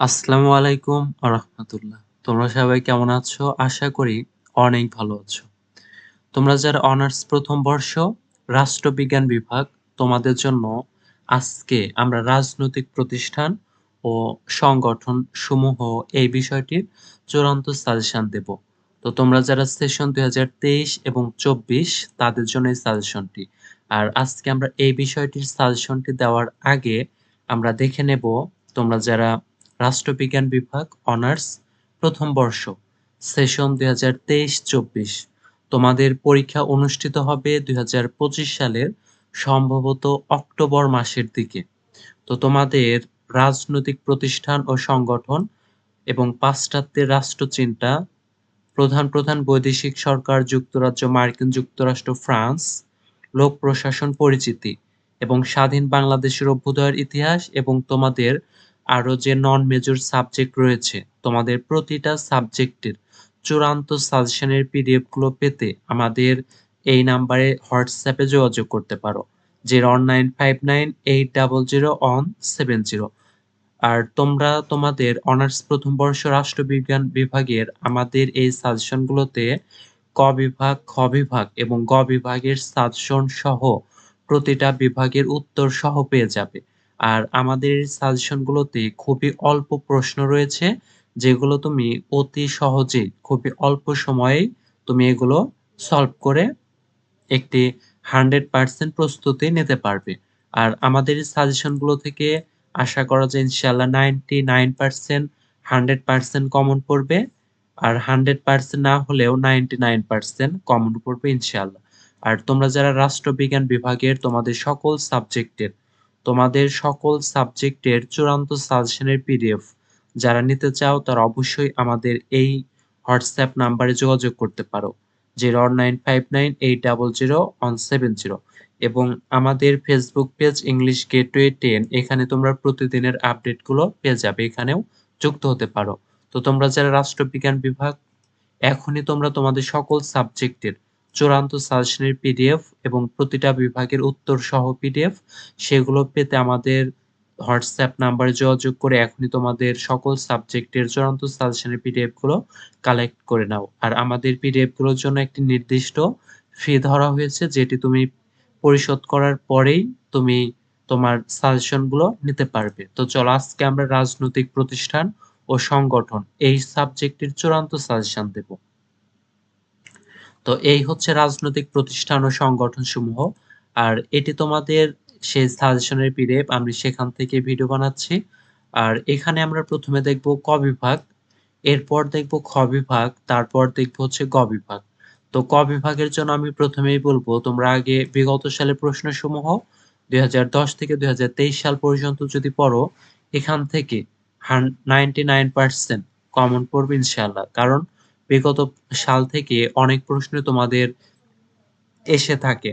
আসসালামু আলাইকুম আরহামতুল্লাহ তোমরা সবাই কেমন আছো? আশা করি অনেক ভালো আছো। তোমরা যারা অনার্স প্রথম বর্ষ রাষ্ট্রবিজ্ঞান বিভাগ, তোমাদের জন্য আজকে আমরা রাজনৈতিক প্রতিষ্ঠান ও সংগঠন সমূহ এই বিষয়টির চূড়ান্ত সাজেশন দেব। তো তোমরা যারা সেশন দুই হাজার তেইশ এবং চব্বিশ, তাদের জন্য এই সাজেশনটি। আর আজকে আমরা এই বিষয়টির সাজেশনটি দেওয়ার আগে আমরা দেখে নেব তোমরা যারা রাষ্ট্রবিজ্ঞান বিভাগ অনার্স, প্রথম বর্ষ, সেশন দুই হাজার তেইশ চব্বিশ। তোমাদের পরীক্ষা অনুষ্ঠিত হবে দুই সালের সম্ভবত অক্টোবর মাসের দিকে। তো তোমাদের রাজনৈতিক প্রতিষ্ঠান ও সংগঠন এবং পাশ্চাত্যের রাষ্ট্রচিন্তা, প্রধান প্রধান বৈদেশিক সরকার, যুক্তরাজ্য, মার্কিন যুক্তরাষ্ট্র, ফ্রান্স, লোক প্রশাসন পরিচিতি এবং স্বাধীন বাংলাদেশের অভ্যুদয়ের ইতিহাস এবং তোমাদের আরও যে নন মেজর সাবজেক্ট রয়েছে, তোমাদের প্রতিটা সাবজেক্টের চূড়ান্ত সাজেশনের পিডিএফগুলো পেতে আমাদের এই নাম্বারে হোয়াটসঅ্যাপে যোগাযোগ করতে পারো। Zero nine five nine eight double zero one seven zero আর তোমরা তোমাদের অনার্স প্রথম বর্ষ রাষ্ট্রবিজ্ঞান বিভাগের আমাদের এই সাজেশনগুলোতে ক বিভাগ, খ বিভাগ এবং গ বিভাগের সাজেশন সহ প্রতিটা বিভাগের উত্তর সহ পেয়ে যাবে। আর আমাদের সাজেশনগুলোতে খুবই অল্প প্রশ্ন রয়েছে, যেগুলো তুমি অতি সহজেই খুবই অল্প সময়ে তুমি এগুলো সলভ করে একটি হান্ড্রেড পার্সেন্ট প্রস্তুতি নিতে পারবে। আর আমাদের সাজেশনগুলো থেকে আশা করা যায় ইনশাল্লাহ ninety nine percent hundred percent common পড়বে, আর হান্ড্রেড পার্সেন্ট না হলেও নাইনটি নাইন পার্সেন্ট কমন পড়বে ইনশাল্লাহ আর তোমরা যারা রাষ্ট্রবিজ্ঞান বিভাগের তোমাদের সকল সাবজেক্টের তোমাদের সকল সাবজেক্টের চূড়ান্ত সাজেশনের পিডিএফ। যারা নিতে চাও, তারা অবশ্যই আমাদের এই হোয়াটসঅ্যাপ নাম্বারে যোগাযোগ করতে পারো। Zero nine five nine eight double zero one seven zero. এবং আমাদের Facebook page English gateway ten, এখানে তোমরা প্রতিদিনের আপডেটগুলো পেয়ে যাবে, এখানেও যুক্ত হতে পারো। তো তোমরা যারা রাষ্ট্রবিজ্ঞান বিভাগ, এখনই তোমরা তোমাদের সকল সাবজেক্টের চূড়ান্ত সাজেশনের পিডিএফ এবং প্রতিটা বিভাগের উত্তর সহ পিডিএফ সেগুলো পেতে আমাদের হোয়াটসঅ্যাপ নাম্বারে যোগাযোগ করে এখনই তোমাদের সকল সাবজেক্টের চূড়ান্ত সাজেশনের পিডিএফগুলো কালেক্ট করে নাও। আর আমাদের পিডিএফগুলোর জন্য একটি নির্দিষ্ট ফি ধরা হয়েছে, যেটি তুমি পরিশোধ করার পরেই তুমি তোমার সাজেশনগুলো নিতে পারবে। তো চলো আজকে আমরা রাজনৈতিক প্রতিষ্ঠান ও সংগঠন এই সাবজেক্টের চূড়ান্ত সাজেশন দেব। তো এই হচ্ছে রাজনৈতিক প্রতিষ্ঠান ও সংগঠন সমূহ আর এটি তোমাদের সেই সাজেশনের পিডিএফ আমি সেখান থেকে ভিডিও বানাচ্ছি। আর এখানে আমরা প্রথমে দেখব ক বিভাগ, এরপর দেখব খ বিভাগ, তারপর দেখব হচ্ছে গ বিভাগ। তো ক বিভাগের জন্য আমি প্রথমেই বলব, তোমরা আগে বিগত সালের প্রশ্নসমূহ, দুই হাজার দশ থেকে দুই হাজার তেইশ সাল পর্যন্ত যদি পড়ো, এখান থেকে নাইনটি নাইন পার্সেন্ট কমন পড়বে ইনশাল্লাহ কারণ বিগত সাল থেকে অনেক প্রশ্ন তোমাদের এসে থাকে।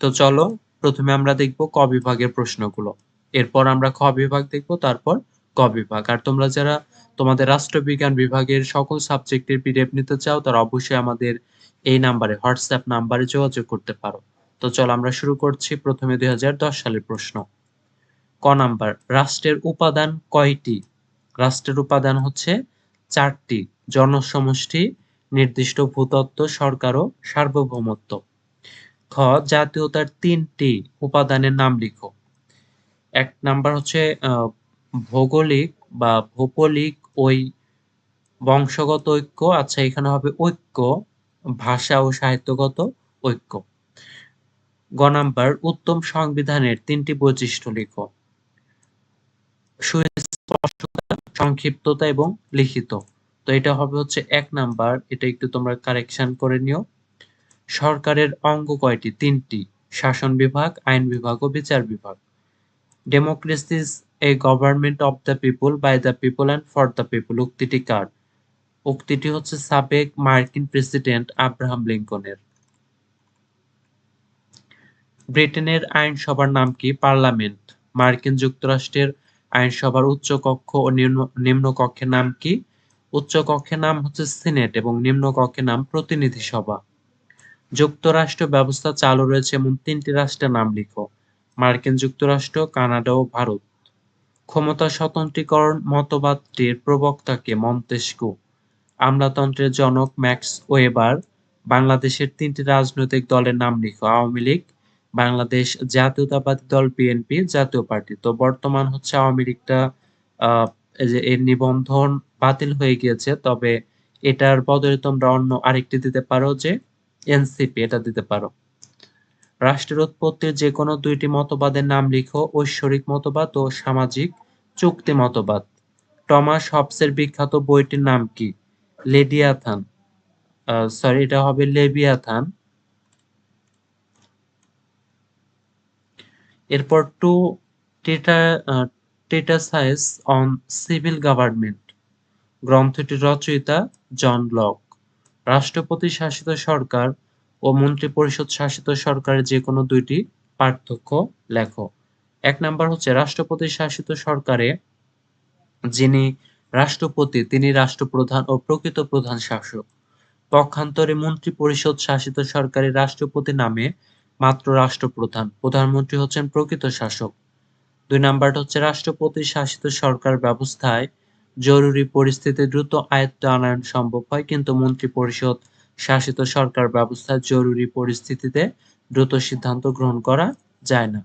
তো চলো, প্রথমে আমরা দেখব ক বিভাগের প্রশ্নগুলো। এরপর আমরা খ বিভাগ দেখব, তারপর ক বিভাগ। আর তোমরা যারা তোমাদের রাষ্ট্রবিজ্ঞান বিভাগের সকল সাবজেক্টের পিডিএফ নিতে চাও, তারা অবশ্যই আমাদের এই নাম্বারে, হোয়াটসঅ্যাপ নাম্বারে যোগাযোগ করতে পারো। তো চলো, আমরা শুরু করছি প্রথমে দুই হাজার দশ সালের প্রশ্ন। ক নাম্বার, রাষ্ট্রের উপাদান কয়টি? রাষ্ট্রের উপাদান হচ্ছে চারটি জনসমষ্টি, নির্দিষ্ট ভূতত্ত্ব, সরকার ও সার্বভৌমত্ব। খ, জাতীয়তার তিনটি উপাদানের নাম লিখো। এক নাম্বার হচ্ছে ভৌগোলিক বা ভৌগোলিক ওই বংশগত ঐক্য। আচ্ছা এখানে হবে ঐক্য, ভাষা ও সাহিত্যগত ঐক্য। গ নাম্বার, উত্তম সংবিধানের তিনটি বৈশিষ্ট্য লিখো। সংক্ষিপ্ততা এবং লিখিত। তো এটা হবে হচ্ছে এক নাম্বার। এটা একটু তোমরা কারেকশন করে নিও। সরকারের অঙ্গ কয়টি? তিনটি। শাসন বিভাগ, আইন বিভাগ ও বিচার বিভাগ। Democracy is a government of the people by the people and for the people উক্তিটি কার? উক্তিটি হচ্ছে সাবেক মার্কিন প্রেসিডেন্ট আব্রাহাম লিঙ্কনের। ব্রিটেনের আইনসভার নাম কি? পার্লামেন্ট। মার্কিন যুক্তরাষ্ট্রের আইনসভার উচ্চ কক্ষ ও নিম্ন কক্ষের নাম কি? উচ্চ কক্ষের নাম হচ্ছে সিনেট এবং নিম্ন কক্ষের নাম প্রতিনিধি সভা। যুক্তরাষ্ট্র ব্যবস্থা চালু রয়েছে এমন তিনটি রাষ্ট্রের নাম লিখো। মার্কিন যুক্তরাষ্ট্র, কানাডা ও ভারত। ক্ষমতা স্বতন্ত্রীকরণ মতবাদটির প্রবক্তাকে মন্তেস্কু। আমলাতন্ত্রের জনক ম্যাক্স ওয়েবার বাংলাদেশের তিনটি রাজনৈতিক দলের নাম লিখো। আওয়ামী লীগ বাংলাদেশ জাতীয়তাবাদী দল বিএনপি জাতীয় পার্টি। তো বর্তমান হচ্ছে আওয়ামী লীগটা যে এর নিবন্ধন বাতিল হয়ে গিয়েছে, তবে এটার বদলে তোমরা অন্য আরেকটি দিতে পারো যে এনসিপি, এটা দিতে পারো। রাষ্ট্রের উৎপত্তির যে কোনো দুইটি মতবাদের নাম লিখো, ঐশ্বরিক মতবাদ ও সামাজিক চুক্তি মতবাদ। টমাস হবসের বিখ্যাত বইটির নাম কি? লেডিয়াথান সরি এটা হবে লেবিয়াথান এরপর two treatises on civil government গ্রন্থটি রচয়িতা জন লক। রাষ্ট্রপতি শাসিত সরকার ও মন্ত্রী পরিষদ শাসিত সরকারের যে কোনো দুইটি পার্থক্য লেখো। এক নাম্বার হচ্ছে রাষ্ট্রপতি শাসিত সরকারে যিনি রাষ্ট্রপতি, তিনি রাষ্ট্রপ্রধান ও প্রকৃত প্রধান শাসক। পক্ষান্তরে মন্ত্রী পরিষদ শাসিত সরকারের রাষ্ট্রপতি নামে মাত্র রাষ্ট্রপ্রধান, প্রধানমন্ত্রী হচ্ছেন প্রকৃত শাসক। দুই নাম্বারটা হচ্ছে রাষ্ট্রপতি শাসিত সরকার ব্যবস্থায় জরুরি পরিস্থিতি দ্রুত আয়ত্ত আনয়ন সম্ভব হয়, কিন্তু মন্ত্রী পরিষদ শাসিত সরকার ব্যবস্থায় জরুরি পরিস্থিতিতে দ্রুত সিদ্ধান্ত গ্রহণ করা যায় না।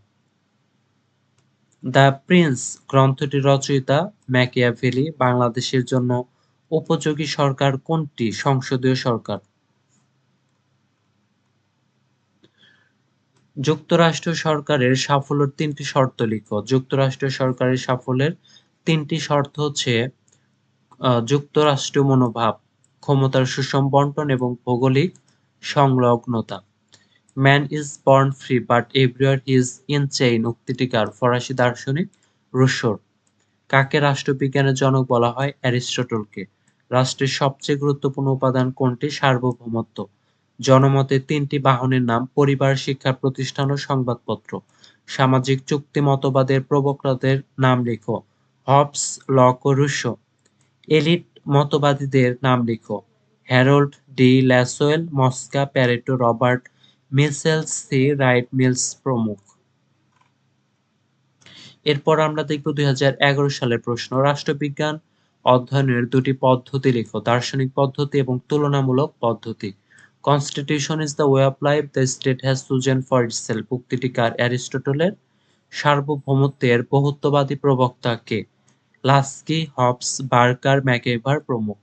দ্য প্রিন্স গ্রন্থটি রচয়িতা ম্যাকিয়া ম্যাকিয়াভেলি, বাংলাদেশের জন্য উপযোগী সরকার কোনটি? সংসদীয় সরকার। যুক্তরাষ্ট্র সরকারের সাফল্যের তিনটি শর্ত লিখো। যুক্তরাষ্ট্র সরকারের সাফল্যের তিনটি শর্ত হচ্ছে যুক্তরাষ্ট্র মনোভাব, ক্ষমতার সুষম বন্টন এবং ভৌগোলিক সংলগ্নতা। Man is born free but everywhere is in chain উক্তিটিকার ফরাসি দার্শনিক রুশোর। কাকে রাষ্ট্রবিজ্ঞানের জনক বলা হয়? অ্যারিস্টটলকে। রাষ্ট্রের সবচেয়ে গুরুত্বপূর্ণ উপাদান কোনটি? সার্বভৌমত্ব। জনমতের তিনটি বাহনের নাম পরিবার, শিক্ষা প্রতিষ্ঠান ও সংবাদপত্র। সামাজিক চুক্তি মতবাদের প্রবক্তাদের নাম লেখো, হবস, লক ও রুশো। এলিট মতবাদীদের নাম লিখো, Harold D Lasswell, Mosca, Pareto, Robert Michels, C Wright Mills প্রমুখ। এরপর আমরা দেখব দুই হাজার এগারো সালের প্রশ্ন। রাষ্ট্রবিজ্ঞান অধ্যয়নের দুটি পদ্ধতি লিখো, দার্শনিক পদ্ধতি এবং তুলনামূলক পদ্ধতি। Constitution is the way of life the state has chosen for itself উক্তিটি কার অ্যারিস্টটলের সার্বভৌমত্বের বহুত্ববাদী প্রবক্তা কে লাস্কি হবস বার্কার ম্যাকেভার প্রমুখ।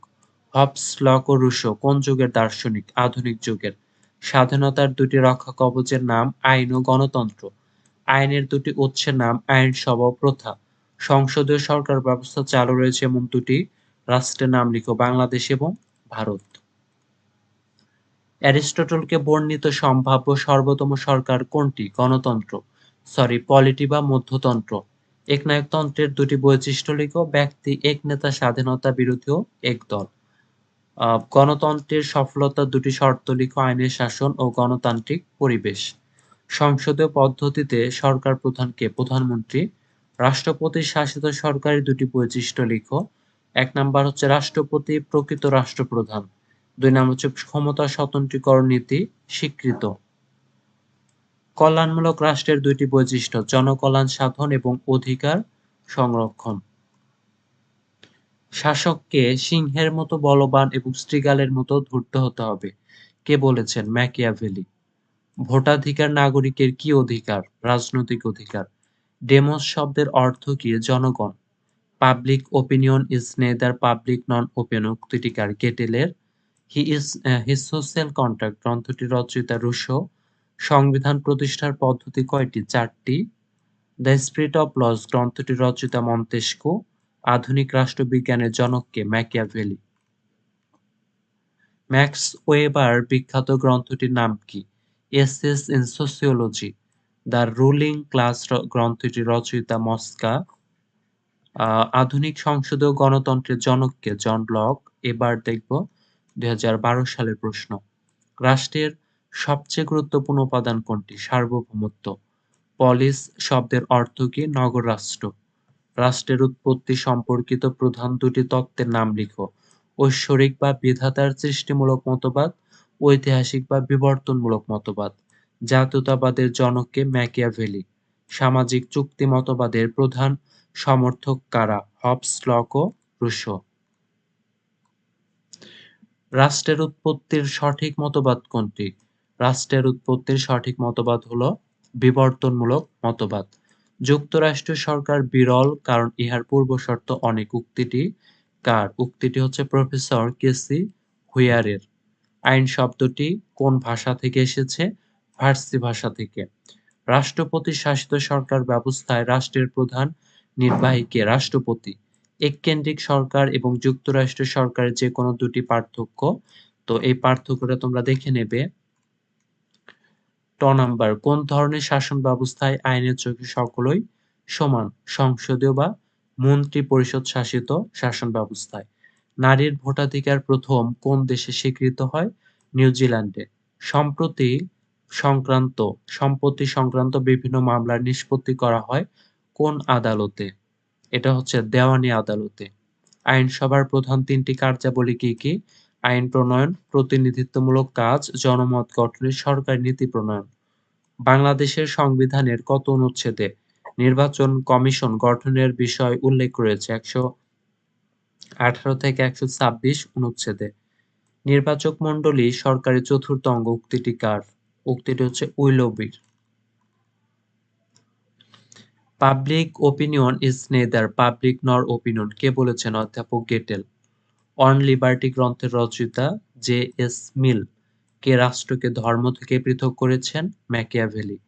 হবস লক ও রুশো কোন যুগের দার্শনিক? আধুনিক যুগের। স্বাধীনতার দুটি রক্ষা কবচের নাম আইন ও গণতন্ত্র। আইনের দুটি উৎসের নাম আইনসভা প্রথা। সংসদীয় সরকার ব্যবস্থা চালু রয়েছে এমন দুটি। রাষ্ট্রের নাম লিখো বাংলাদেশ এবং ভারত। অ্যারিস্টটলকে বর্ণিত সম্ভাব্য সর্বোত্তম সরকার কোনটি? গণতন্ত্র সরি পলিটি বা মধ্যতন্ত্র। একনায়কতন্ত্রের দুটি বৈশিষ্ট্য লিখো। ব্যক্তি, এক নেতা, স্বাধীনতা বিরোধী ও এক দল। গণতন্ত্রের সফলতা দুটি শর্ত লিখো, আইনের শাসন ও গণতান্ত্রিক পরিবেশ। সংসদীয় পদ্ধতিতে সরকার প্রধানকে প্রধানমন্ত্রী। রাষ্ট্রপতি শাসিত সরকারের দুটি বৈশিষ্ট্য লিখো। এক নাম্বার হচ্ছে রাষ্ট্রপতি, প্রকৃত রাষ্ট্রপ্রধান। দুই নাম্বার হচ্ছে ক্ষমতা স্বতন্ত্রীকরণ নীতি, স্বীকৃত। কল্যাণমূলক রাষ্ট্রের দুইটি বৈশিষ্ট্য, জনকল্যাণ সাধন এবং অধিকার সংরক্ষণ। শাসককে সিংহের মতো বলবান এবং স্ত্রীগালের মতো ধূর্ত হতে হবে, কে বলেছেন? ম্যাকিয়াভেলি। ভোটাধিকার নাগরিকের কি অধিকার? রাজনৈতিক অধিকার। ডেমোস শব্দের অর্থ কি? জনগণ। Public opinion is neither public nor open উক্তিটিকার গেটেলের he is his social contract গ্রন্থটি রচয়িতা রুশো, সংবিধান প্রতিষ্ঠার পদ্ধতি কয়টি? চারটি। দ্য স্পিরিট অফ লস গ্রন্থটি রচয়িতা মন্তেস্কো আধুনিক রাষ্ট্রবিজ্ঞানের জনককে, ম্যাকিয়াভেলি। ম্যাক্স ওয়েবার বিখ্যাত গ্রন্থটির নাম কি? Essays in sociology. The ruling class গ্রন্থটি রচয়িতা মস্কা আধুনিক সংসদীয় গণতন্ত্রের জনককে, জন লক, এবার দেখব। দুই হাজার বারো সালের প্রশ্ন। রাষ্ট্রের সবচেয়ে গুরুত্বপূর্ণ উপাদান কোনটি? সার্বভৌমত্ব। পলিস শব্দের অর্থ কি? নগর রাষ্ট্র। রাষ্ট্রের উৎপত্তি সম্পর্কিত প্রধান দুটি তত্ত্বের নাম লিখো। ঐশ্বরিক বা বিধাতার সৃষ্টিমূলক মতবাদ, ঐতিহাসিক বা বিবর্তনমূলক মতবাদ, জাতীয়তাবাদের জনককে ম্যাকিয়াভেলি। সামাজিক চুক্তি মতবাদের প্রধান সমর্থক কারা? হবস, লক ও রুশো। রাষ্ট্রের উৎপত্তির সঠিক মতবাদ কোনটি? রাষ্ট্রের উৎপত্তির সঠিক মতবাদ হলো বিবর্তনমূলক মতবাদ। যুক্তরাষ্ট্র সরকার বিরল কারণ ইহার পূর্বশর্ত অনেক উক্তিটি। কার? উক্তিটি হচ্ছে প্রফেসর কেসি হুইয়ারের। আইন শব্দটি কোন ভাষা থেকে এসেছে? ফার্সি ভাষা থেকে। রাষ্ট্রপতি শাসিত সরকার ব্যবস্থায় রাষ্ট্রের প্রধান নির্বাহীকে রাষ্ট্রপতি। এককেন্দ্রিক সরকার এবং যুক্তরাষ্ট্র সরকারের যে কোনো দুটি পার্থক্য। তো এই পার্থক্যটা তোমরা দেখে নেবে। ট নাম্বার, কোন ধরনের শাসন ব্যবস্থায় আইনের চোখে সকলই সমান? সংসদীয় বা মন্ত্রী পরিষদ শাসিত শাসন ব্যবস্থায়। নারীর ভোটাধিকার প্রথম কোন দেশে স্বীকৃত হয়? নিউজিল্যান্ডে। সম্প্রতি সংক্রান্ত, সম্পত্তি সংক্রান্ত বিভিন্ন মামলার নিষ্পত্তি করা হয় কোন আদালতে? এটা হচ্ছে দেওয়ানি আদালতে। আইনসভার প্রধান তিনটি কার্যাবলী কি কি? আইন প্রণয়ন, প্রতিনিধিত্বমূলক কাজ, জনমত গঠনে সরকারি নীতি প্রণয়ন। বাংলাদেশের সংবিধানের কত অনুচ্ছেদে নির্বাচন কমিশন গঠনের বিষয় উল্লেখ রয়েছে? একশো আঠারো থেকে একশো ছাব্বিশ অনুচ্ছেদে। নির্বাচক মন্ডলী সরকারের চতুর্থ অঙ্গ উক্তিটি কার? উক্তিটি হচ্ছে উইলবির। Public opinion is neither, public nor opinion. কে বলেছেন অধ্যাপক গেটেল? অন লিবার্টি গ্রন্থের রচয়িতা জে এস মিল, কে রাষ্ট্রকে ধর্ম থেকে পৃথক করেছেন ম্যাকিয়াভেলি।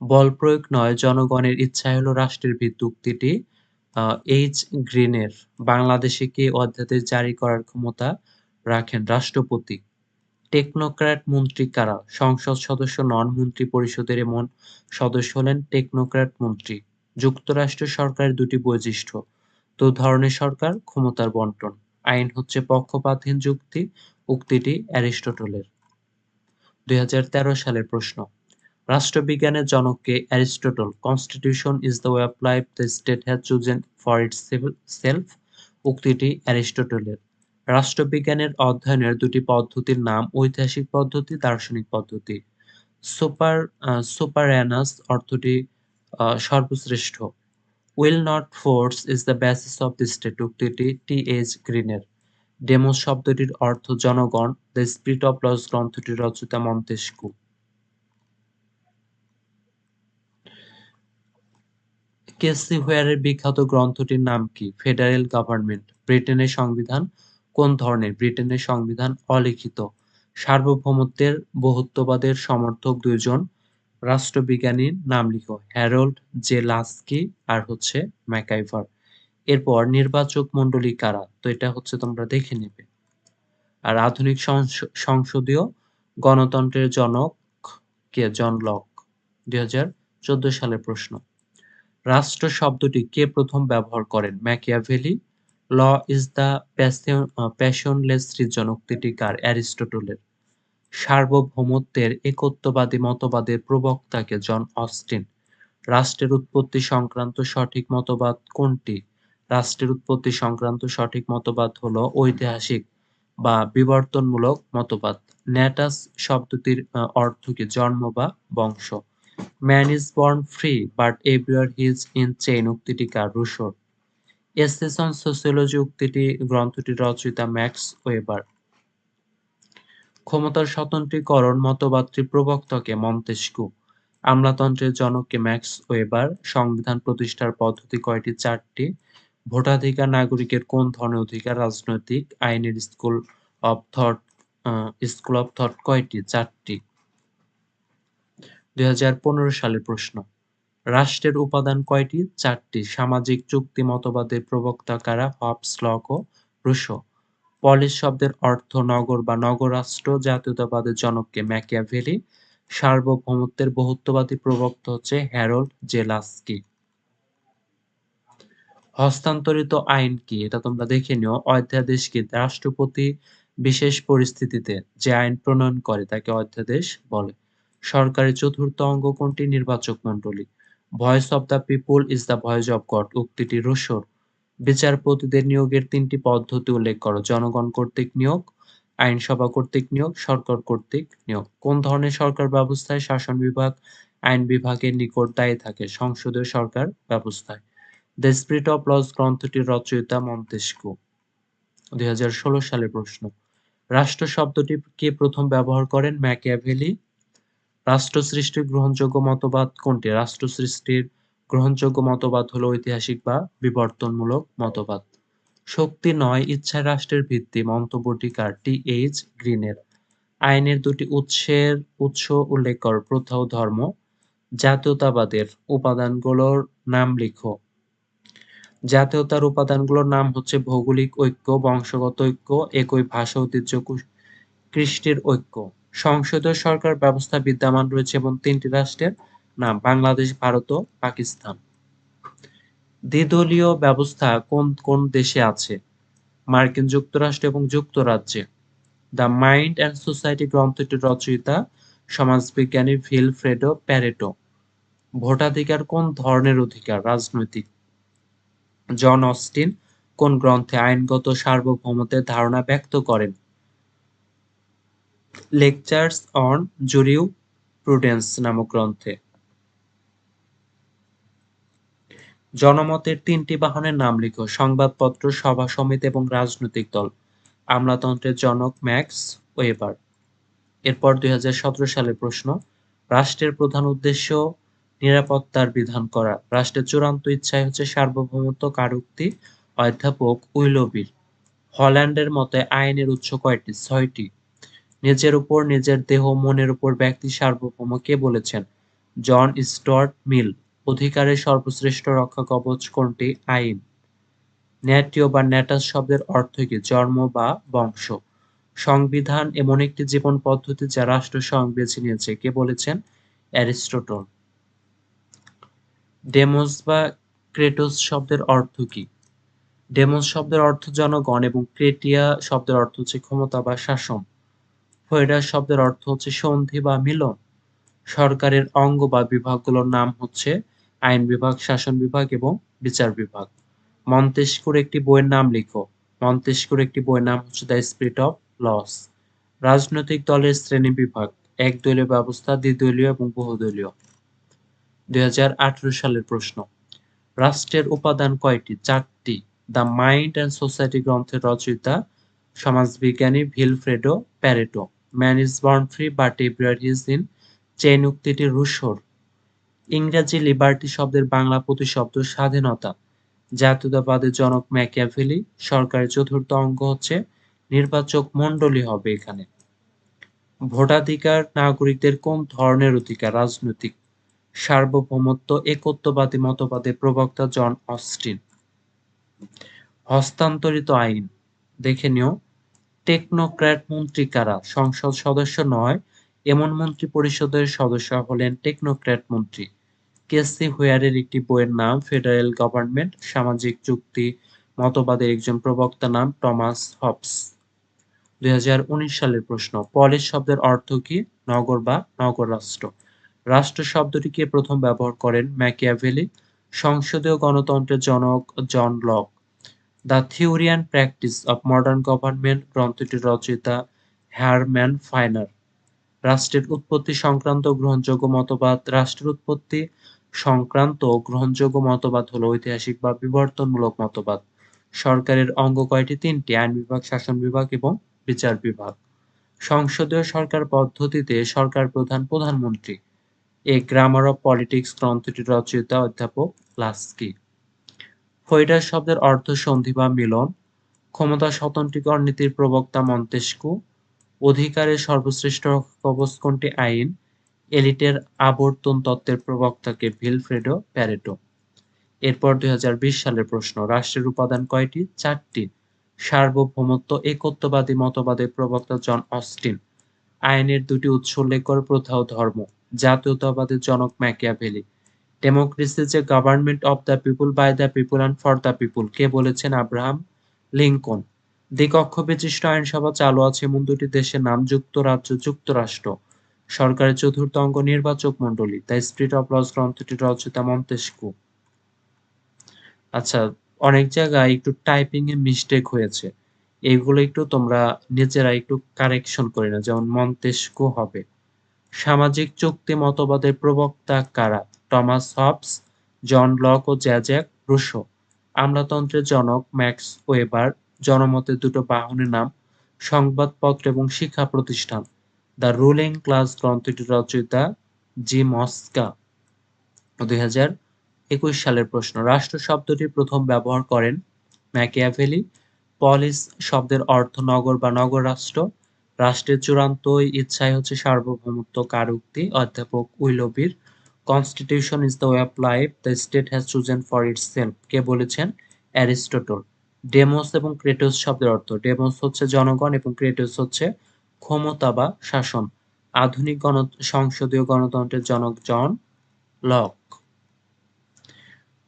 বল প্রয়োগ নয়, জনগণের ইচ্ছা হলো রাষ্ট্রের ভিত্তি উক্তিটি এইচ গ্রিনের, বাংলাদেশে কে অধ্যাদেশ জারি করার ক্ষমতা রাখেন রাষ্ট্রপতি? টেকনোক্র্যাট মন্ত্রী কারা? সংসদ সদস্য নন মন্ত্রী পরিষদের এমন সদস্য হলেন টেকনোক্র্যাট মন্ত্রী। যুক্তরাষ্ট্র সরকারের দুটি বৈশিষ্ট্য। দু ধরনের সরকার ক্ষমতার বন্টন। আইন হচ্ছে পক্ষপাতহীন যুক্তি, উক্তিটি অ্যারিস্টটলের। দুই হাজার তেরো সালের প্রশ্ন, রাষ্ট্রবিজ্ঞানের জনককে Aristotle constitution is the way of life the state has chosen for itself উক্তিটি অ্যারিস্টটলের। রাষ্ট্রবিজ্ঞানের অধ্যয়নের দুটি পদ্ধতির নাম ঐতিহাসিক পদ্ধতি, দার্শনিক পদ্ধতি। সুপার সুপারঅ্যানাস অর্থটি সর্বশ্রেষ্ঠ। Will not force is the basis of the state উক্তিটি টি এইচ গ্রিনের ডেমোস শব্দটির অর্থ, জনগণ দ্য স্পিরিট অফ লস গ্রন্থটির রচয়িতা মন্তেস্কু কেসি হোয়ারের বিখ্যাত গ্রন্থটির নাম কি? ফেডারেল গভর্নমেন্ট ব্রিটেনের সংবিধান, কোন ধরনের? ব্রিটেনের সংবিধান অলিখিত। সার্বভৌমত্বের বহুত্ববাদের সমর্থক দুইজন। রাষ্ট্রবিজ্ঞানীর নাম লিখো, হ্যারোল্ড জে লাস্কি আর হচ্ছে ম্যাকাইভার। এরপর নির্বাচক মন্ডলী কারা? তো এটা হচ্ছে তোমরা দেখে নেবে। আর আধুনিক সংসদীয় গণতন্ত্রের জনক কে? জন লক, দুই হাজার চোদ্দ সালের প্রশ্ন। রাষ্ট্র শব্দটি কে প্রথম ব্যবহার করেন? Machiavelli, law is the passionless reason উক্তিটি কার অ্যারিস্টটলের। সার্বভৌমত্বের একত্ববাদী মতবাদের প্রবক্তাকে জন অস্টিন। রাষ্ট্রের উৎপত্তি সংক্রান্ত সঠিক মতবাদ কোনটি? রাষ্ট্রের উৎপত্তি সংক্রান্ত সঠিক মতবাদ হল ঐতিহাসিক বা বিবর্তনমূলক মতবাদ। ন্যাটাস শব্দটির অর্থ কি জন্ম বা বংশ? Man is born free, but everywhere his in chain উক্তিটি কার রুশোর এসেস অন সোসিওলজি উক্তিটি, গ্রন্থটির রচয়িতা ম্যাক্স ওয়েবার। ক্ষমতার স্বতন্ত্রীকরণ মতবাদটির প্রবক্তাকে মন্তেস্কু আমলাতন্ত্রের জনককে ম্যাক্স ওয়েবার সংবিধান প্রতিষ্ঠার পদ্ধতি কয়টি? চারটি। ভোটাধিকার নাগরিকের কোন ধরনের অধিকার? রাজনৈতিক, আইনের school of thought school of thought কয়টি? চারটি। দুই সালের প্রশ্ন। রাষ্ট্রের উপাদান কয়টি? চারটি। সামাজিক চুক্তি মতবাদের প্রবক্তা কারা? হবস, লক ও রুশো। পলিস শব্দের অর্থ নগর বা নগরাষ্ট্র জাতীয়তাবাদের জনককে ম্যাকিয়াভেলি সার্বভৌমত্বের বহুত্ববাদী প্রবক্তা হচ্ছে হ্যারোল্ড জেলাস্কি। হস্তান্তরিত আইন কি? এটা তোমরা দেখে নিও। অধ্যাদেশ কি? রাষ্ট্রপতি বিশেষ পরিস্থিতিতে যে আইন প্রণয়ন করে তাকে অধ্যাদেশ বলে। সরকারের চতুর্থ অঙ্গ কোনটি? নির্বাচক মন্ডলী voice of the people is the voice of God. উক্তিটি রসর বিচারপতিদের নিয়োগের তিনটি পদ্ধতি উল্লেখ করো। জনগণ কর্তৃক নিয়োগ, আইনসভা কর্তৃক নিয়োগ, সরকার কর্তৃক নিয়োগ। কোন ধরনের সরকার ব্যবস্থায় শাসন বিভাগ, আইন বিভাগের নিকট দায়ী থাকে? সংসদীয় সরকার ব্যবস্থায়। দ্য স্পিরিট অফ লস গ্রন্থটির রচয়িতা মন্তেস্কু দুই সালের প্রশ্ন। রাষ্ট্র শব্দটি কে প্রথম ব্যবহার করেন? ম্যাকিয়াভেলি। রাষ্ট্র সৃষ্টির গ্রহণযোগ্য মতবাদ কোনটি? রাষ্ট্র সৃষ্টির গ্রহণযোগ্য মতবাদ হলো ঐতিহাসিক বা বিবর্তনমূলক মতবাদ। শক্তি নয়, ইচ্ছা রাষ্ট্রের ভিত্তি, মন্তব্যটি কার? টি এইচ গ্রিনের। আইনের দুটি উৎসের উৎস উল্লেখ কর, প্রথা ও ধর্ম, জাতীয়তাবাদের উপাদানগুলোর নাম লিখো। জাতীয়তার উপাদানগুলোর নাম হচ্ছে ভৌগোলিক ঐক্য, বংশগত ঐক্য, একই ভাষা, ঐতিহ্য কৃষ্টির ঐক্য। সংসদীয় সরকার ব্যবস্থা বিদ্যমান রয়েছে এবং তিনটি রাষ্ট্রের নাম বাংলাদেশ, ভারত ও পাকিস্তান। দ্বিদলীয় ব্যবস্থা কোন কোন দেশে আছে? মার্কিন যুক্তরাষ্ট্র এবং যুক্তরাজ্যে। দ্য মাইন্ড অ্যান্ড সোসাইটি গ্রন্থটির রচয়িতা, সমাজবিজ্ঞানী ফ্রেডো প্যারেটো। ভোটাধিকার কোন ধরনের অধিকার? রাজনৈতিক। জন অস্টিন কোন গ্রন্থে আইনগত সার্বভৌমত্বের ধারণা ব্যক্ত করেন? লেকচার্স অন জুরিউ প্রুডেন্স নামক গ্রন্থে। জনমতের তিনটি বাহনের নাম লিখো, সংবাদপত্র, সভা সমিতি এবং রাজনৈতিক দল। আমলাতন্ত্রের জনক ম্যাক্স ওয়েবার। এরপর দুই হাজার সতেরো সালের প্রশ্ন, রাষ্ট্রের প্রধান উদ্দেশ্য নিরাপত্তার বিধান করা। রাষ্ট্রের চূড়ান্ত ইচ্ছাই হচ্ছে সার্বভৌমত্ব, কারুক্তি, অধ্যাপক উইলোবিল হল্যান্ডের মতে আইনের উৎস কয়টি? ছয়টি। নিজের উপর, নিজের দেহ, মনের উপর ব্যক্তি সার্বভৌম কে বলেছেন, জন স্টুয়ার্ট মিল। অধিকারের সর্বশ্রেষ্ঠ রক্ষা কবচ কোনটি? আইন। ন্যাটীয় বা ন্যাটাস শব্দের অর্থ কি? জন্ম বা বংশ। সংবিধান এমন একটি জীবন পদ্ধতি যা রাষ্ট্র বেছে নিয়েছে। কে বলেছেন? অ্যারিস্টটল। ডেমোস বা ক্রেটোস শব্দের অর্থ কি? ডেমোস শব্দের অর্থ জনগণ এবং ক্রেটিয়া শব্দের অর্থ হচ্ছে ক্ষমতা বা শাসন। ফয়েডাস শব্দের অর্থ হচ্ছে সন্ধি বা মিলন। সরকারের অঙ্গ বা বিভাগগুলোর নাম হচ্ছে আইন বিভাগ, শাসন বিভাগ এবং বিচার বিভাগ। মন্তেস্কুর একটি বইয়ের নাম লিখো। মন্তেস্কুর একটি বইয়ের নাম হচ্ছে দ্য স্পিরিট অফ লস রাজনৈতিক দলের শ্রেণি বিভাগ একদলীয় ব্যবস্থা, দ্বিদলীয় এবং বহুদলীয়। দুই হাজার আঠারো সালের প্রশ্ন। রাষ্ট্রের উপাদান কয়টি? চারটি। দ্য মাইন্ড অ্যান্ড সোসাইটি গ্রন্থের রচয়িতা সমাজবিজ্ঞানী Vilfredo Pareto. Man is born free but everywhere is in chain উক্তিটি রুশোর। ইংরেজি লিবার্টি শব্দের বাংলা প্রতিশব্দ স্বাধীনতা। জাতীয়তাবাদের জনক ম্যাকিয়াভেলি সরকারের চতুর্থ অঙ্গ হচ্ছে নির্বাচক মন্ডলী হবে এখানে। ভোটাধিকার নাগরিকদের কোন ধরনের অধিকার, রাজনৈতিক সার্বভৌমত্ব, একত্ববাদী মতবাদের প্রবক্তা জন অস্টিন। হস্তান্তরিত আইন, দেখে নিও। টেকনোক্র্যাট মন্ত্রী কারা? সংসদ সদস্য নয়, এমন মন্ত্রী পরিষদের সদস্য হলেন টেকনোক্র্যাট মন্ত্রী। কেসি হুয়ারের একটি বইয়ের নাম, ফেডারেল গভর্নমেন্ট সামাজিক চুক্তি মতবাদের একজন প্রবক্তা নাম টমাস হবস। দুই সালের প্রশ্ন পলিশ শব্দের অর্থ কি? নগর বা নগর রাষ্ট্র রাষ্ট্র শব্দটি কে প্রথম ব্যবহার করেন ম্যাকিয়াভেলি, সংসদীয় গণতন্ত্রের জনক John Locke. The theory and practice of modern government গ্রন্থটির রচয়িতা হ্যারম্যান ফাইনার। রাষ্ট্রের উৎপত্তি সংক্রান্ত গ্রহণযোগ্য মতবাদ রাষ্ট্রের উৎপত্তি সংক্রান্ত গ্রহণযোগ্য মতবাদ হলো ঐতিহাসিক বা বিবর্তনমূলক মতবাদ। সরকারের অঙ্গ কয়টি? তিনটি, আইন বিভাগ, শাসন বিভাগ এবং বিচার বিভাগ। সংসদীয় সরকার পদ্ধতিতে সরকার প্রধান প্রধানমন্ত্রী। এ গ্রামার অফ পলিটিক্স গ্রন্থটির রচয়িতা অধ্যাপক লাস্কি। ফৈডার শব্দের অর্থ সন্ধি বা মিলন। ক্ষমতা স্বতন্ত্রীকরণ নীতির প্রবক্তা মন্তেস্কু অধিকারের সর্বশ্রেষ্ঠ কবচ কোনটি? আইন। এলিটের আবর্তন তত্ত্বের প্রবক্তাকে ভিলফ্রেডো প্যারেটো। এরপর দুই হাজার বিশ সালের প্রশ্ন, রাষ্ট্রের উপাদান কয়টি? চারটি। সার্বভৌমত্ব, একত্ববাদী মতবাদের প্রবক্তা জন অস্টিন। আইনের দুটি উৎস উল্লেখ করে প্রথা ও ধর্ম জাতীয়তাবাদের জনক ম্যাকিয়াভেলি। ডেমোক্রেসি যে government of the people by the people and for the people, কে বলেছেন? আব্রাহাম লিঙ্কন দ্বিকক্ষ বিশিষ্ট আইনসভা চালু আছে এমন দুটি দেশের নাম, যুক্তরাজ্য, যুক্তরাষ্ট্র। সরকারের চতুর্থ অঙ্গ নির্বাচক মন্ডলী দ্য স্পিরিট অফ লস গ্রন্থটির রচয়িতা মন্তেস্কু আচ্ছা অনেক জায়গায় একটু টাইপিং এ মিস্টেক হয়েছে। এইগুলো একটু তোমরা নিজেরা একটু কারেকশন করে না যেমন মন্তেস্কু হবে। সামাজিক চুক্তি মতবাদের প্রবক্তা কারা? টমাস হবস, জন লক ও জ্যাজ্যাক রুশো। আমলাতন্ত্রের জনক ম্যাক্স ওয়েবার জনমতের দুটো বাহনের নাম, সংবাদপত্র এবং শিক্ষা প্রতিষ্ঠান। দ্য রুলিং ক্লাস গ্রন্থটির রচয়িতা জি মস্কা দুই একুশ সালের প্রশ্ন। রাষ্ট্র শব্দটি প্রথম ব্যবহার করেন ম্যাকিয়াভেলি। পলিস শব্দের অর্থ নগর বা নগর রাষ্ট্র। রাষ্ট্রের চূড়ান্ত ইচ্ছাই হচ্ছে সার্বভৌমত্ব কার উক্তি অধ্যাপক উইলবির। Constitution is the way of life the state has chosen for itself কে বলেছেন? অ্যারিস্টোটল। ডেমোস এবং ক্রেটোস শব্দের অর্থ। ডেমোস হচ্ছে জনগণ এবং ক্রেটোস হচ্ছে ক্ষমতা বা শাসন। আধুনিক গণ সংসদীয় গণতন্ত্রের জনক John Locke.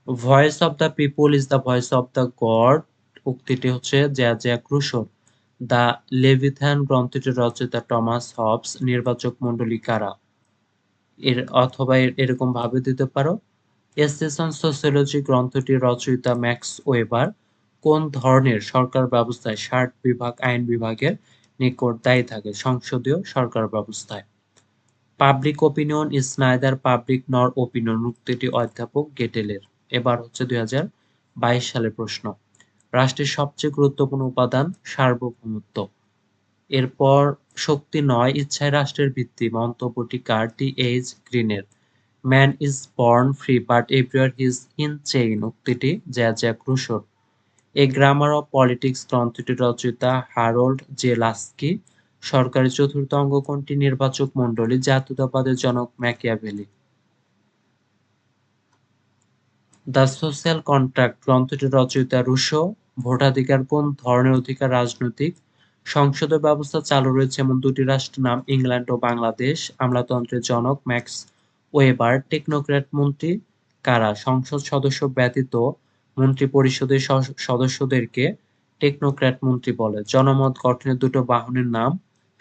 Voice of the people is the voice of the God উক্তিটি হচ্ছে জ্যা জ্যা ক্রুশো দ্য লেভিথান গ্রন্থটির রচয়িতা টমাস হবস নির্বাচক মন্ডলী কারা? এর, অথবা এরকম ভাবে দিতে পারো। এসেসন সোসিওলজি গ্রন্থটির রচয়িতা ম্যাক্স ওয়েবার কোন ধরনের সরকার ব্যবস্থায় ষাট বিভাগ, আইন বিভাগের নিকট দায়ী থাকে সংসদীয় সরকার ব্যবস্থায়। Public opinion is neither public nor opinion উক্তিটি অধ্যাপক গেটেলের। এবার হচ্ছে দুই হাজার বাইশ সালের প্রশ্ন। রাষ্ট্রের সবচেয়ে গুরুত্বপূর্ণ উপাদান সার্বভৌমত্ব। এরপর শক্তি নয়, ইচ্ছায় রাষ্ট্রের ভিত্তি, মন্তব্যটি কার? টি এইচ গ্রিনের। Man is born free but everywhere he's in chain উক্তিটি জ্যা জ্যা এ গ্রামার অফ পলিটিক্স গ্রন্থটির রচয়িতা হারোল্ড জে লাস্কি সরকারের চতুর্থ অঙ্গ কোনটি? নির্বাচক মন্ডলী জাতীয়তাবাদের জনক ম্যাকিয়াভেলি দ্য সোশ্যাল কন্ট্রাক্ট গ্রন্থটির রচয়িতা রুশো। ভোটাধিকার কোন ধরনের অধিকার রাজনৈতিক? সংসদ ব্যবস্থা চালু রয়েছে এমন দুটি রাষ্ট্রের নাম ইংল্যান্ড ও বাংলাদেশ। আমলাতন্ত্রের জনক ম্যাক্স ওয়েবার। টেকনোক্র্যাট মন্ত্রী কারা? সংসদ সদস্য ব্যতীত মন্ত্রী পরিষদের সদস্যদেরকে টেকনোক্র্যাট মন্ত্রী বলে। জনমত গঠনের দুটো বাহনের নাম,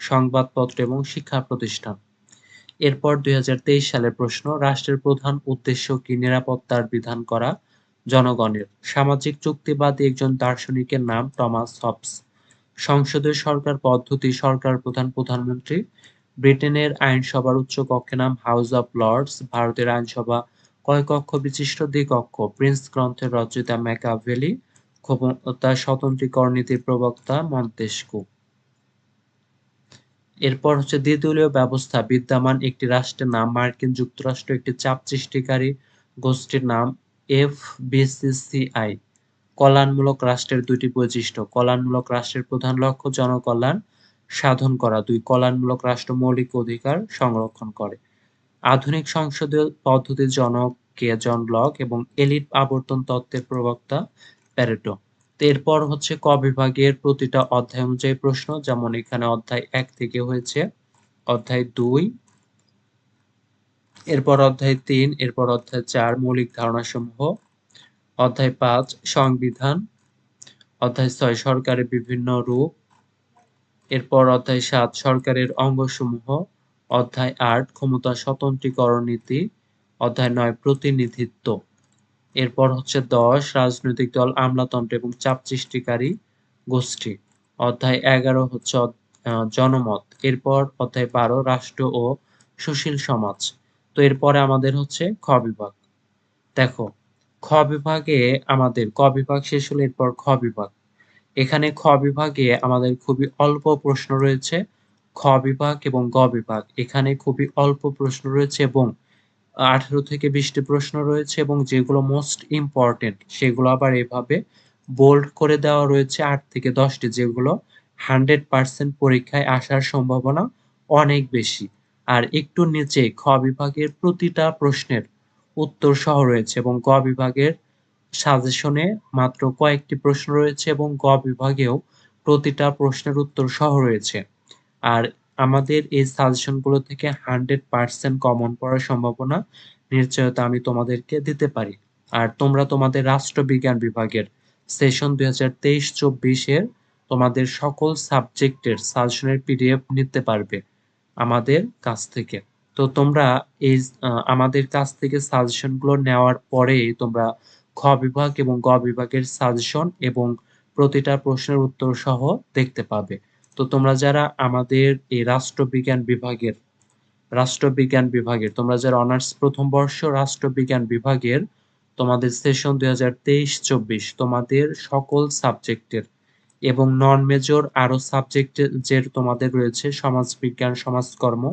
সংবাদপত্র এবং শিক্ষা প্রতিষ্ঠান। এরপর দুই সালের প্রশ্ন, রাষ্ট্রের প্রধান উদ্দেশ্য কি? নিরাপত্তার বিধান করা জনগণের। সামাজিক চুক্তিবাদী একজন দার্শনিকের নাম টমাস হবস। সংসদীয় সরকার পদ্ধতি, সরকার প্রধান প্রধানমন্ত্রী। ব্রিটেনের আইনসভার উচ্চ কক্ষের নাম হাউস অব লর্ডস, ভারতের আইনসভা কয় কক্ষ বিশিষ্ট দ্বিকক্ষ, প্রিন্স গ্রন্থের রচয়িতা ম্যাকাভেলি ক্ষমতা স্বতন্ত্রীকরণ নীতির প্রবক্তা মন্তেস্কু এরপর হচ্ছে দ্বিদলীয় ব্যবস্থা, বিদ্যমান একটি রাষ্ট্রের নাম, মার্কিন যুক্তরাষ্ট্র একটি চাপ সৃষ্টিকারী গোষ্ঠীর নাম এফ বিসিসিআই কল্যাণমূলক রাষ্ট্রের দুটি বৈশিষ্ট্য, কল্যাণমূলক রাষ্ট্রের প্রধান লক্ষ্য জনকল্যাণ সাধন করা। দুই, কল্যাণমূলক রাষ্ট্র মৌলিক অধিকার সংরক্ষণ করে। আধুনিক সংসদীয় পদ্ধতির জনক কে জন লক এবং এলিট আবর্তন তত্ত্বের প্রবক্তা প্যারেটো। এরপর হচ্ছে ক বিভাগের প্রতিটা অধ্যায় অনুযায়ী প্রশ্ন, যেমন এখানে অধ্যায় এক থেকে হয়েছে, অধ্যায় দুই, এরপর অধ্যায় তিন, এরপর অধ্যায় চার মৌলিক ধারণা সমূহ অধ্যায় পাঁচ সংবিধান, অধ্যায় ছয় সরকারের বিভিন্ন রূপ, এরপর অধ্যায় সাত সরকারের অঙ্গসমূহ অধ্যায় আট, ক্ষমতা স্বতন্ত্রীকরণ নীতি, অধ্যায় নয়, প্রতিনিধিত্ব। এরপর হচ্ছে দশ, রাজনৈতিক দল, আমলাতন্ত্র এবং চাপ সৃষ্টিকারী গোষ্ঠী। অধ্যায় এগারো হচ্ছে জনমত। এরপর অধ্যায় বারো, রাষ্ট্র ও সুশীল সমাজ। তো এরপরে আমাদের হচ্ছে খ বিভাগ। দেখো, খ বিভাগে আমাদের, ক বিভাগ শেষ হলে এরপর খ বিভাগ। এখানে খ বিভাগে আমাদের খুবই অল্প প্রশ্ন রয়েছে। খ বিভাগ এবং গ বিভাগ। এখানে খুবই অল্প প্রশ্ন রয়েছে এবং আঠারো থেকে বিশটি প্রশ্ন রয়েছে এবং যেগুলো মোস্ট ইম্পর্টেন্ট সেগুলো আবার এভাবে বোল্ড করে দেওয়া রয়েছে আট থেকে দশটি, যেগুলো হান্ড্রেড পার্সেন্ট পরীক্ষায় আসার সম্ভাবনা অনেক বেশি। আর একটু নিচে খ বিভাগের প্রতিটা প্রশ্নের উত্তর সহ রয়েছে এবং গ বিভাগের সাজেশনে মাত্র কয়েকটি প্রশ্ন রয়েছে এবং গ বিভাগেও প্রতিটা প্রশ্নের উত্তর সহ রয়েছে। আর আমাদের এই সাজেশনগুলো থেকে হান্ড্রেড পার্সেন্ট কমন পড়ার সম্ভাবনা নিশ্চয়তা আমি তোমাদেরকে দিতে পারি। আর তোমরা তোমাদের রাষ্ট্রবিজ্ঞান বিভাগের সেশন দুই হাজার তেইশ চব্বিশের তোমাদের সকল সাবজেক্টের সাজেশনের পিডিএফ নিতে পারবে আমাদের কাছ থেকে। তো তোমরা এই আমাদের কাছ থেকে সাজেশনগুলো নেওয়ার পরে তোমরা খ বিভাগ এবং গ বিভাগের সাজেশন এবং প্রতিটা প্রশ্নের উত্তর সহ দেখতে পাবে। তো তোমরা যারা আমাদের এই রাষ্ট্রবিজ্ঞান বিভাগের রাষ্ট্রবিজ্ঞান বিভাগের, তোমরা যারা অনার্স প্রথম বর্ষ রাষ্ট্রবিজ্ঞান বিভাগের, তোমাদের সেশন দুই হাজার তেইশ চব্বিশ, তোমাদের সকল সাবজেক্টের এবং নন মেজর আরও সাবজেক্টের যে তোমাদের রয়েছে সমাজবিজ্ঞান, সমাজকর্ম,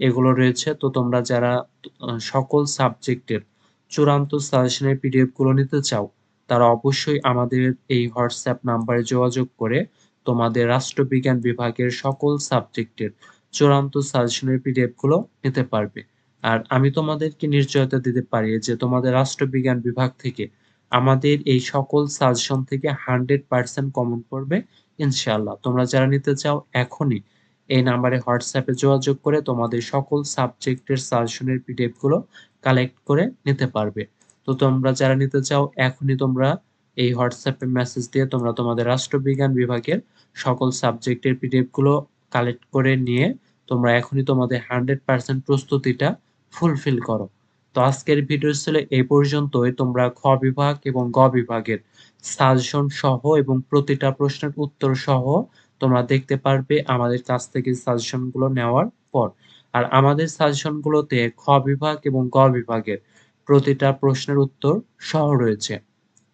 এগুলো রয়েছে। তো তোমরা যারা সকল সাবজেক্টের চূড়ান্ত সাজেশনের পিডিএফগুলো নিতে চাও, তারা অবশ্যই আমাদের এই হোয়াটসঅ্যাপ নাম্বারে যোগাযোগ করে তোমাদের রাষ্ট্রবিজ্ঞান বিভাগের সকল সাবজেক্টের চূড়ান্ত সাজেশনের পিডিএফগুলো নিতে পারবে। আর আমি তোমাদেরকে নিশ্চয়তা দিতে পারি যে তোমাদের রাষ্ট্রবিজ্ঞান বিভাগ থেকে আমাদের এই সকল সাজেশন থেকে হান্ড্রেড পার্সেন্ট কমন পড়বে ইনশাআল্লাহ। তোমরা যারা নিতে চাও এখনই এই নাম্বারে হোয়াটসঅ্যাপে যোগাযোগ করে তোমাদের সকল সাবজেক্টের সাজেশনের পিডিএফগুলো কালেক্ট করে নিতে পারবে। তো তোমরা যারা নিতে চাও এখনই তোমরা এই হোয়াটসঅ্যাপে মেসেজ দিয়ে তোমরা তোমাদের রাষ্ট্রবিজ্ঞান বিভাগের সকল সাবজেক্টের পিডিএফগুলো কালেক্ট করে নিয়ে তোমরা এখনই তোমাদের হান্ড্রেড পার্সেন্ট প্রস্তুতিটা ফুলফিল করো। তো আজকের ভিডিও ছিল এই পর্যন্তই। তোমরা খ বিভাগ এবং গ বিভাগের সাজেশন সহ এবং প্রতিটা প্রশ্নের উত্তর সহ তোমরা দেখতে পারবে আমাদের কাছ থেকে সাজেশনগুলো নেওয়ার পর। আর আমাদের সাজেশনগুলোতে খ বিভাগ এবং গ বিভাগের প্রতিটা প্রশ্নের উত্তর সহ রয়েছে।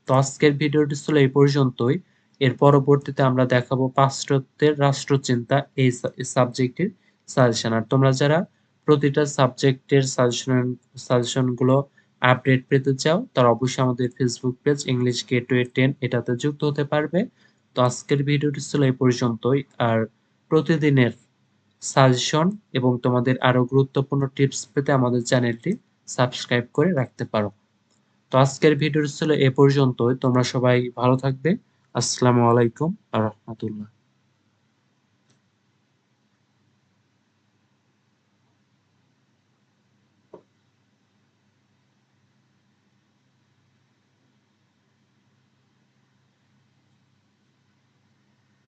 তো আজকের ভিডিওটি ছিল এই পর্যন্তই। এর পরবর্তীতে আমরা দেখাবো পাশ্চাত্যের রাষ্ট্রচিন্তা এই সাবজেক্টের সাজেশন আর তোমরা যারা প্রতিটা সাবজেক্টের সাজেশন সাজেশনগুলো আপডেট পেতে চাও, তার অবশ্যই আমাদের Facebook page English gateway ten এটাতে যুক্ত হতে পারবে। তো আজকের ভিডিওটি ছিল এই পর্যন্তই। আর প্রতিদিনের সাজেশন এবং তোমাদের আরও গুরুত্বপূর্ণ টিপস পেতে আমাদের চ্যানেলটি সাবস্ক্রাইব করে রাখতে পারো। তো আজকের ভিডিও ছিল এ পর্যন্তই। তোমরা সবাই ভালো থাকবে। আসসালামু আলাইকুম আ রহমতুল্লাহ।